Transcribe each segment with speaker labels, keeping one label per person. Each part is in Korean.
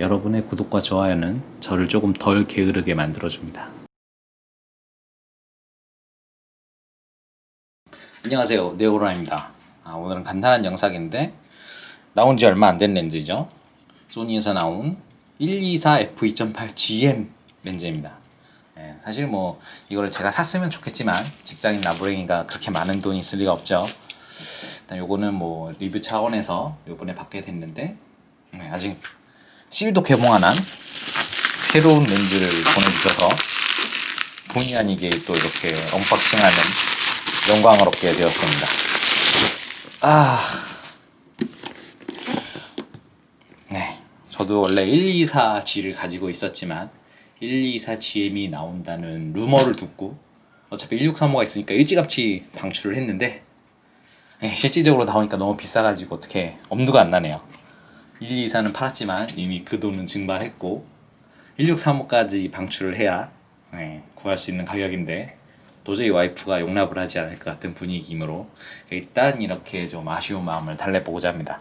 Speaker 1: 여러분의 구독과 좋아요는 저를 조금 덜 게으르게 만들어줍니다. 안녕하세요. 네오로라입니다. 아, 오늘은 간단한 영상인데 나온 지 얼마 안 된 렌즈죠. 소니에서 나온 124 f2.8 GM 렌즈입니다. 예, 사실 뭐 이거를 제가 샀으면 좋겠지만 직장인 나부랭이가 그렇게 많은 돈이 있을 리가 없죠. 일단 요거는 뭐 리뷰 차원에서 요번에 받게 됐는데 네, 아직 실도 개봉 안한 새로운 렌즈를 보내주셔서 본의 아니게 또 이렇게 언박싱하는 영광을 얻게 되었습니다. 아, 네, 저도 원래 124G를 가지고 있었지만 124GM이 나온다는 루머를 듣고 어차피 1635가 있으니까 일찌감치 방출을 했는데 네, 실질적으로 나오니까 너무 비싸가지고 어떻게 엄두가 안 나네요. 124는 팔았지만 이미 그 돈은 증발했고 1635까지 방출을 해야 네, 구할 수 있는 가격인데 도저히 와이프가 용납을 하지 않을 것 같은 분위기이므로 일단 이렇게 좀 아쉬운 마음을 달래보고자 합니다.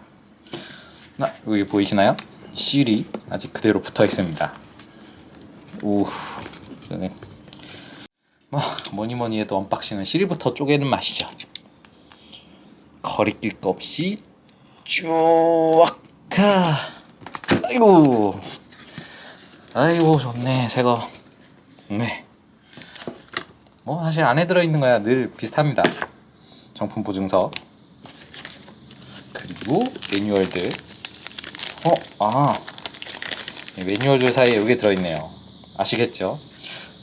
Speaker 1: 아, 여기 보이시나요? 실이 아직 그대로 붙어 있습니다. 오, 네. 뭐 뭐니 뭐니 해도 언박싱은 실부터 쪼개는 맛이죠. 거리낄 거 없이 쭉 가. 아이고, 아이고 좋네 새거. 네. 뭐 사실 안에 들어 있는 거야 늘 비슷합니다. 정품 보증서 그리고 매뉴얼들. 어, 아이 매뉴얼들 사이에 이게 들어 있네요. 아시겠죠?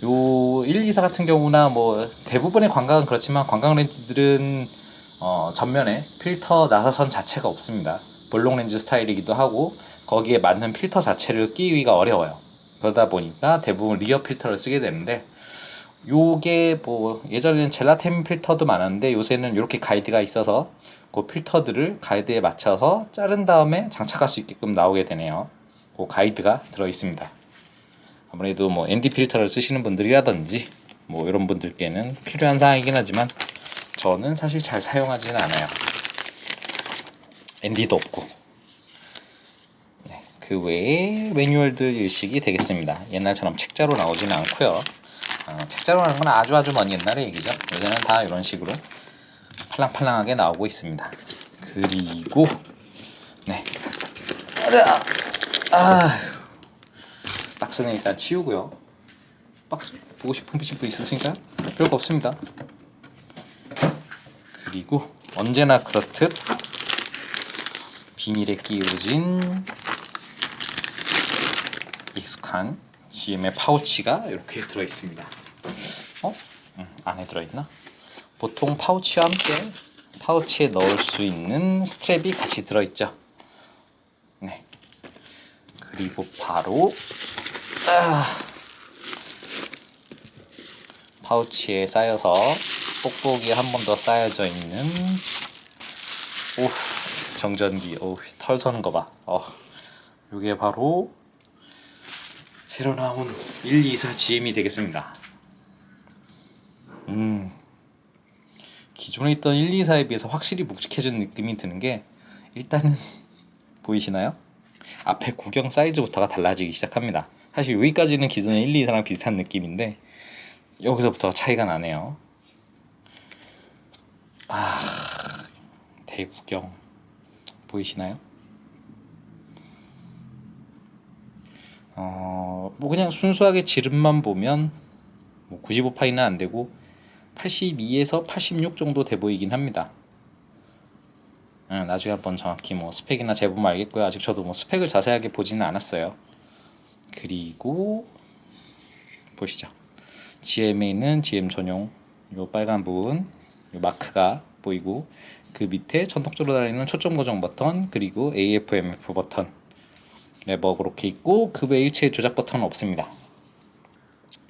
Speaker 1: 요 1, 2, 4 같은 경우나 뭐 대부분의 관광은 그렇지만 관광 렌즈들은 어, 전면에 필터 나사선 자체가 없습니다. 볼록 렌즈 스타일이기도 하고 거기에 맞는 필터 자체를 끼기가 어려워요. 그러다 보니까 대부분 리어 필터를 쓰게 되는데 요게 뭐 예전에는 젤라템 필터도 많았는데 요새는 이렇게 가이드가 있어서 그 필터들을 가이드에 맞춰서 자른 다음에 장착할 수 있게끔 나오게 되네요. 그 가이드가 들어 있습니다. 아무래도 뭐 ND 필터를 쓰시는 분들이라든지 뭐 이런 분들께는 필요한 사항이긴 하지만 저는 사실 잘 사용하지는 않아요. ND도 없고. 네, 그 외에 매뉴얼들 일식이 되겠습니다. 옛날처럼 책자로 나오지는 않고요. 어, 책자로 나오는 건 아주 아주 먼 옛날의 얘기죠. 요새는 다 이런 식으로 팔랑팔랑하게 나오고 있습니다. 그리고 네, 자, 아, 박스는 일단 치우고요. 박스 보고 싶은 분 있으신가요? 별거 없습니다. 그리고 언제나 그렇듯 비닐에 끼워진 익숙한 GM의 파우치가 이렇게 들어 있습니다. 어? 음, 안에 들어 있나? 보통 파우치와 함께 파우치에 넣을 수 있는 스트랩이 같이 들어 있죠. 네. 그리고 바로 아, 파우치에 쌓여서 뽁뽁이 한번 더 쌓여져 있는 오 정전기 오 털 서는 거 봐. 어 이게 바로 새로 나온 124 GM이 되겠습니다. 음 기존에 있던 124에 비해서 확실히 묵직해진 느낌이 드는 게 일단은 보이시나요? 앞에 구경 사이즈부터가 달라지기 시작합니다. 사실 여기까지는 기존의 124랑 비슷한 느낌인데 여기서부터 차이가 나네요. 아, 대구경 보이시나요? 어, 뭐 그냥 순수하게 지름만 보면 뭐 95파이는 안 되고 82에서 86 정도 돼 보이긴 합니다. 응, 나중에 한번 정확히 뭐 스펙이나 재보면 알겠고요. 아직 저도 뭐 스펙을 자세하게 보지는 않았어요. 그리고 보시죠. GM에는 GM 전용 요 빨간 부분 요 마크가 보이고 그 밑에 전통적으로 달리는 초점 고정 버튼 그리고 AF/MF 버튼 레버 그렇게 있고 그외 일체 조작 버튼은 없습니다.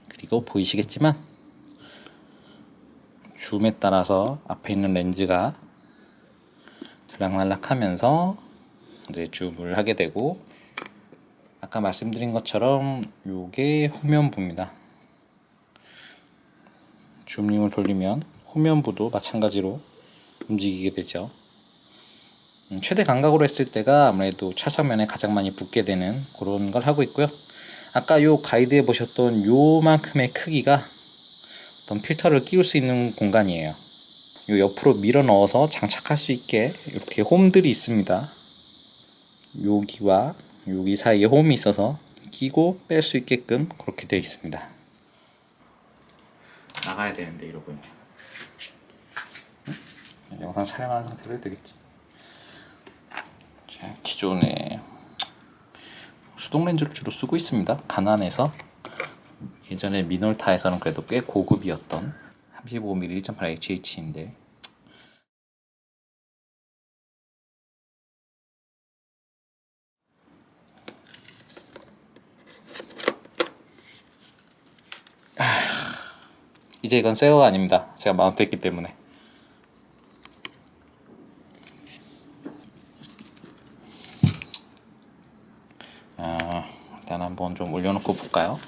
Speaker 1: 그리고 보이시겠지만 줌에 따라서 앞에 있는 렌즈가 들락날락하면서 이제 줌을 하게 되고 아까 말씀드린 것처럼 요게 후면부입니다. 줌링을 돌리면 후면부도 마찬가지로 움직이게 되죠. 음, 최대 감각으로 했을 때가 아무래도 찰석면에 가장 많이 붙게 되는 그런 걸 하고 있고요. 아까 요 가이드에 보셨던 요만큼의 크기가 어떤 필터를 끼울 수 있는 공간이에요. 요 옆으로 밀어 넣어서 장착할 수 있게 이렇게 홈들이 있습니다. 여기와 여기 사이에 홈이 있어서 끼고 뺄 수 있게끔 그렇게 되어 있습니다. 나가야 되는데 이러고 있네. 응? 영상 촬영하는 상태로 해도 되겠지. 자, 기존에 수동 렌즈를 주로 쓰고 있습니다. 가난해서 예전에 미놀타에서는 그래도 꽤 고급이었던 35mm 1.8 HH인데 이제 이건 새거가 아닙니다. 제가 마운트했기 때문에. 아, 일단 한번 좀 올려놓고 볼까요?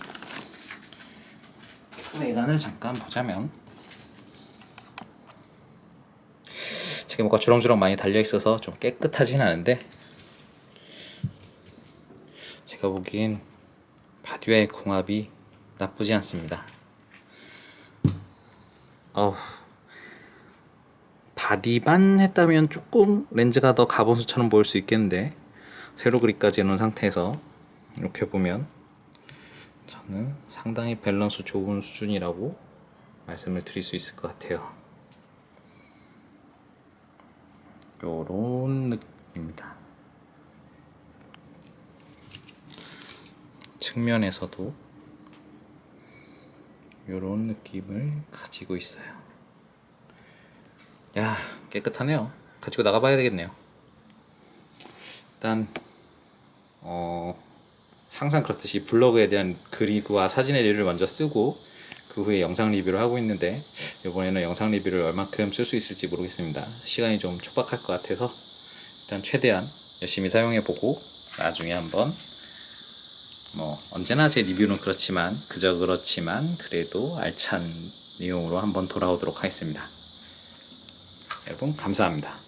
Speaker 1: 외관을 잠깐 보자면. 제가 뭔가 주렁주렁 많이 달려 있어서 좀 깨끗하진 않은데. 제가 보기엔 바디와의 궁합이 나쁘지 않습니다. 어 바디만 했다면 조금 렌즈가 더 가본수처럼 보일 수 있겠는데. 세로 그립까지 해놓은 상태에서 이렇게 보면 저는 상당히 밸런스 좋은 수준이라고 말씀을 드릴 수 있을 것 같아요. 요런 느낌입니다. 측면에서도 요런 느낌을 가지고 있어요. 야, 깨끗하네요. 가지고 나가봐야 되겠네요. 일단, 어, 항상 그렇듯이 블로그에 대한 그리그와 사진의 리뷰를 먼저 쓰고, 그 후에 영상 리뷰를 하고 있는데, 이번에는 영상 리뷰를 얼마큼 쓸 수 있을지 모르겠습니다. 시간이 좀 촉박할 것 같아서, 일단 최대한 열심히 사용해보고, 나중에 한번 뭐 언제나 제 리뷰는 그렇지만 그저 그렇지만 그래도 알찬 내용으로 한번 돌아오도록 하겠습니다. 여러분 감사합니다.